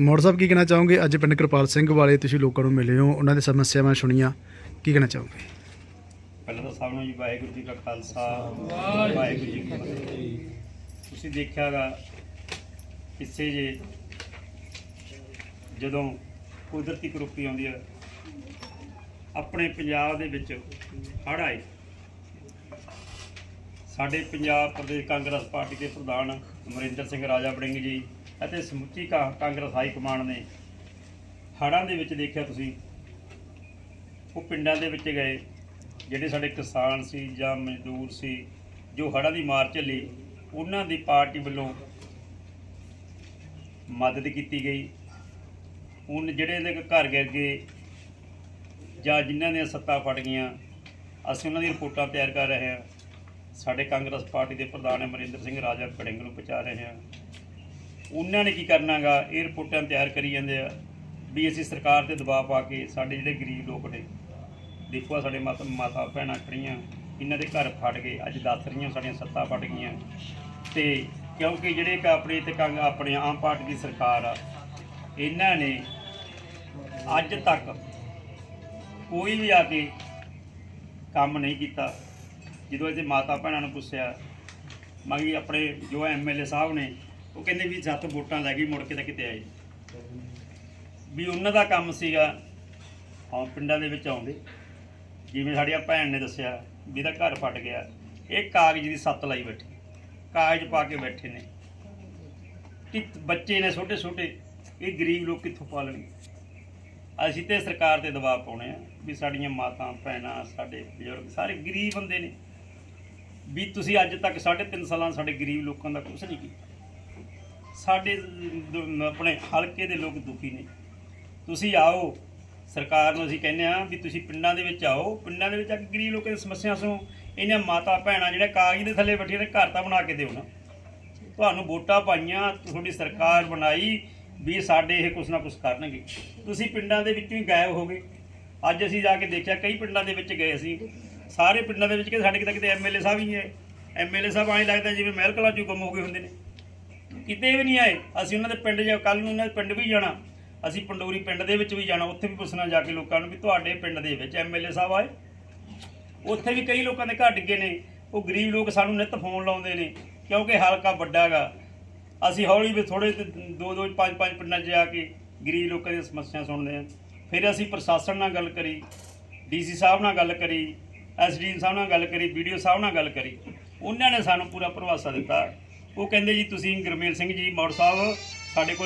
ਮੋੜ ਸਾਹਿਬ, ਕੀ ਕਹਿਣਾ ਚਾਹੋਗੇ? ਅੱਜ ਪਿੰਡ ਕਿਰਪਾਲ ਸਿੰਘ ਵਾਲੇ ਤੁਸੀਂ ਲੋਕਾਂ ਨੂੰ ਮਿਲੇ ਹੋ, ਉਹਨਾਂ ਦੀ ਸਮੱਸਿਆਵਾਂ ਸੁਣੀਆਂ। ਕੀ ਕਹਿਣਾ ਚਾਹੋਗੇ? ਪਹਿਲਾਂ ਤਾਂ ਸਭ ਨੂੰ ਜੀ ਵਾਹਿਗੁਰੂ ਜੀ ਕਾ ਖਾਲਸਾ, ਵਾਹਿਗੁਰੂ ਜੀ ਕੀ ਫਤਿਹ। ਤੁਸੀਂ ਦੇਖਿਆਗਾ ਪਿੱਛੇ ਜੇ ਜਦੋਂ ਕੁਦਰਤੀ ਕਰੋਪੀ ਆਉਂਦੀ ਹੈ ਆਪਣੇ ਪੰਜਾਬ ਦੇ ਵਿੱਚ ਹੜ੍ਹ ਆਏ। ਸਾਡੇ ਪੰਜਾਬ ਪ੍ਰਦੇਸ਼ ਕਾਂਗਰਸ ਪਾਰਟੀ ਦੇ ਪ੍ਰਧਾਨ ਅਮਰਿੰਦਰ ਸਿੰਘ ਰਾਜਾ ਬੜਿੰਗ ਜੀ ਅਤੇ ਸਮੁੱਚੀ ਕਾ- ਕਾਂਗਰਸ ਹਾਈ ਕਮਾਂਡ ਨੇ ਹੜ੍ਹਾਂ ਦੇ ਵਿੱਚ ਦੇਖਿਆ ਤੁਸੀਂ, ਉਹ ਪਿੰਡਾਂ ਦੇ ਵਿੱਚ ਗਏ, ਜਿਹੜੇ ਸਾਡੇ ਕਿਸਾਨ ਸੀ ਜਾਂ ਮਜ਼ਦੂਰ ਸੀ, ਜੋ ਹੜ੍ਹਾਂ ਦੀ ਮਾਰ ਝੱਲੀ, ਉਹਨਾਂ ਦੀ ਪਾਰਟੀ ਵੱਲੋਂ ਮਦਦ ਕੀਤੀ ਗਈ। ਹੁਣ ਜਿਹੜੇ ਦੇ ਘਰ ਗਿਰ ਗਏ ਜਾਂ ਜਿਨ੍ਹਾਂ ਦੀਆਂ ਸੱਤਾ ਫਟ ਗਈਆਂ, ਅਸੀਂ ਉਹਨਾਂ ਦੀ ਰਿਪੋਰਟਾਂ ਤਿਆਰ ਕਰ ਰਹੇ ਹਾਂ। ਸਾਡੇ ਕਾਂਗਰਸ ਪਾਰਟੀ ਦੇ ਪ੍ਰਧਾਨ ਅਮਰਿੰਦਰ ਸਿੰਘ ਰਾਜਾ ਕੜਿੰਗ ਨੂੰ ਪਹੁੰਚਾ ਰਹੇ ਹਾਂ। ਉਹਨਾਂ ਨੇ ਕੀ ਕਰਨਾਗਾ? ਇਹ ਰਿਪੋਰਟਾਂ ਤਿਆਰ ਕਰੀ ਜਾਂਦੇ ਆ। ਵੀ ਅਸੀਂ ਸਰਕਾਰ ਤੇ ਦਬਾਅ ਪਾ ਕੇ ਸਾਡੇ ਜਿਹੜੇ ਗਰੀਬ ਲੋਕ ਨੇ, ਦੇਖੋ ਆਹ ਸਾਡੇ ਮਾਤਾ ਮਾਤਾ ਭੈਣਾਂ ਖੜੀਆਂ, ਇਹਨਾਂ ਦੇ ਘਰ ਫਟ ਗਏ। ਅੱਜ ਦੱਸ ਰਹੀਆਂ ਸਾਡੀਆਂ ਸੱਤਾ ਫਟ ਗਈਆਂ। ਤੇ ਕਿਉਂਕਿ ਜਿਹੜੇ ਇੱਕ ਆਪਣੀ ਤੇ ਕੰਗ ਆਪਣੀ ਆਮ ਪਾਰਟੀ ਦੀ ਸਰਕਾਰ ਆ, ਇਹਨਾਂ ਨੇ ਅੱਜ ਤੱਕ ਕੋਈ ਵੀ ਆ ਕੇ ਕੰਮ ਨਹੀਂ ਕੀਤਾ। ਜਦੋਂ ਇਹਦੇ ਮਾਤਾ ਭੈਣਾਂ ਨੂੰ ਪੁੱਛਿਆ ਮੰਗੀ ਆਪਣੇ ਜੋ ਐਮਐਲਏ ਸਾਹਿਬ ਨੇ, ਉਹ ਕਹਿੰਦੇ ਵੀ ਸੱਤ ਵੋਟਾਂ ਲੈ ਗਈ, ਮੁੜ ਕੇ ਤਾਂ ਕਿਤੇ ਆਏ ਵੀ ਉਹਨਾਂ ਦਾ ਕੰਮ ਸੀਗਾ ਹਾਂ ਪਿੰਡਾਂ ਦੇ ਵਿੱਚ ਆਉਂਦੇ। ਜਿਵੇਂ ਸਾਡੀਆਂ ਭੈਣ ਨੇ ਦੱਸਿਆ ਵੀ ਇਹਦਾ ਘਰ ਫਟ ਗਿਆ, ਇਹ ਕਾਗਜ਼ ਦੀ ਸੱਤ ਲਾਈ ਬੈਠੇ, ਕਾਗਜ਼ ਪਾ ਕੇ ਬੈਠੇ ਨੇ। ਕਿ ਬੱਚੇ ਨੇ ਛੋਟੇ ਛੋਟੇ, ਇਹ ਗਰੀਬ ਲੋਕ ਕਿੱਥੋਂ ਪਾਲਣਗੇ ਅਸੀਂ ਤੇ ਸਰਕਾਰ ਤੇ ਦਬਾਅ ਪਾਉਣੇ ਆ ਵੀ ਸਾਡੀਆਂ ਮਾਤਾਂ, ਭੈਣਾਂ, ਸਾਡੇ ਬਜ਼ੁਰਗ ਸਾਰੇ ਗਰੀਬ ਬੰਦੇ ਨੇ। ਵੀ ਤੁਸੀਂ ਅੱਜ ਤੱਕ 3.5 ਸਾਲਾਂ ਸਾਡੇ ਗਰੀਬ ਲੋਕਾਂ ਦਾ ਕੁਝ ਨਹੀਂ ਕੀਤਾ। ਸਾਡੇ ਆਪਣੇ ਹਲਕੇ ਦੇ ਲੋਕ ਦੁਖੀ ਨੇ। ਤੁਸੀਂ ਆਓ, ਸਰਕਾਰ ਨੂੰ ਅਸੀਂ ਕਹਿੰਦੇ ਆ ਵੀ ਤੁਸੀਂ ਪਿੰਡਾਂ ਦੇ ਵਿੱਚ ਆਓ। ਪਿੰਡਾਂ ਦੇ ਵਿੱਚ ਆ ਕੇ ਗਰੀਬ ਲੋਕਾਂ ਦੀ ਸਮੱਸਿਆ ਸੁਣੋ। ਇਹਨਾਂ ਮਾਤਾ ਭੈਣਾਂ ਜਿਹੜੇ ਕਾਗਜ਼ ਦੇ ਥੱਲੇ ਬੈਠੀਆਂ ਨੇ, ਘਰ ਤਾਂ ਬਣਾ ਕੇ ਦਿਓ ਨਾ। ਤੁਹਾਨੂੰ ਵੋਟਾਂ ਪਾਈਆਂ, ਤੁਹਾਡੀ ਸਰਕਾਰ ਬਣਾਈ ਵੀ ਸਾਡੇ ਇਹ ਕੁਛ ਨਾ ਕੁਛ ਕਰਨਗੇ। ਤੁਸੀਂ ਪਿੰਡਾਂ ਦੇ ਵਿੱਚੋਂ ਹੀ ਗਾਇਬ ਹੋ ਗਏ। ਅੱਜ ਅਸੀਂ ਜਾ ਕੇ ਦੇਖਿਆ, ਕਈ ਪਿੰਡਾਂ ਦੇ ਵਿੱਚ ਗਏ ਸੀ। ਸਾਰੇ ਪਿੰਡਾਂ ਦੇ ਵਿੱਚ ਕਿ ਸਾਡੇ ਕਿਤੇ ਕਿਤੇ ਐਮਐਲਏ ਸਾਹਿਬ ਹੀ ਹੈ ਐਮਐਲਏ ਸਾਹਿਬ ਆਏ ਲੱਗਦਾ ਜਿਵੇਂ ਮਹਿਲ ਕਲਾ ਚੋਂ ਗੁੰਮ ਹੋ ਗਏ ਹੁੰਦੇ ਨੇ। ਕਿਤੇ ਵੀ ਨਹੀਂ ਆਏ। ਅਸੀਂ ਉਹਨਾਂ ਦੇ ਪਿੰਡ ਜਾ ਕੱਲ ਨੂੰ ਉਹਨਾਂ ਦੇ ਪਿੰਡ ਵੀ ਜਾਣਾ। ਅਸੀਂ ਪੰਡੋਰੀ ਪਿੰਡ ਦੇ ਵਿੱਚ ਵੀ ਜਾਣਾ, ਉੱਥੇ ਵੀ ਪੁੱਛਣਾ ਜਾ ਕੇ ਲੋਕਾਂ ਨੂੰ ਵੀ ਤੁਹਾਡੇ ਪਿੰਡ ਦੇ ਵਿੱਚ ਐਮਐਲਏ ਸਾਹਿਬ ਆਏ। ਉੱਥੇ ਵੀ ਕਈ ਲੋਕਾਂ ਦੇ ਘਰ ਡਿੱਗੇ ਨੇ। ਉਹ ਗਰੀਬ ਲੋਕ ਸਾਨੂੰ ਨਿੱਤ ਫੋਨ ਲਾਉਂਦੇ ਨੇ, ਕਿਉਂਕਿ ਹਲਕਾ ਵੱਡਾ ਗਾ। ਅਸੀਂ ਹੌਲੀ ਵੀ ਥੋੜੇ ਦੋ ਦੋ ਪੰਜ ਪੰਜ ਪਿੰਡਾਂ 'ਚ ਜਾ ਕੇ ਗਰੀਬ ਲੋਕਾਂ ਦੀਆਂ ਸਮੱਸਿਆ ਸੁਣਦੇ ਹਾਂ। ਫਿਰ ਅਸੀਂ ਪ੍ਰਸ਼ਾਸਨ ਨਾਲ ਗੱਲ ਕਰੀ, ਡੀਸੀ ਸਾਹਿਬ ਨਾਲ ਗੱਲ ਕਰੀ ਐਸਡੀ ਸਾਹਿਬ ਨਾਲ ਗੱਲ ਕਰੀ ਵੀਡੀਓ ਸਾਹਿਬ ਨਾਲ ਗੱਲ ਕਰੀ, ਉਹਨਾਂ ਨੇ ਸਾਨੂੰ ਪੂਰਾ ਭਰਵਾਸਾ ਦਿੱਤਾ। ਉਹ ਕਹਿੰਦੇ ਜੀ, ਤੁਸੀਂ ਗੁਰਮੇਲ ਸਿੰਘ ਜੀ, ਮੌੜ ਸਾਹਿਬ, ਸਾਡੇ ਕੋਲ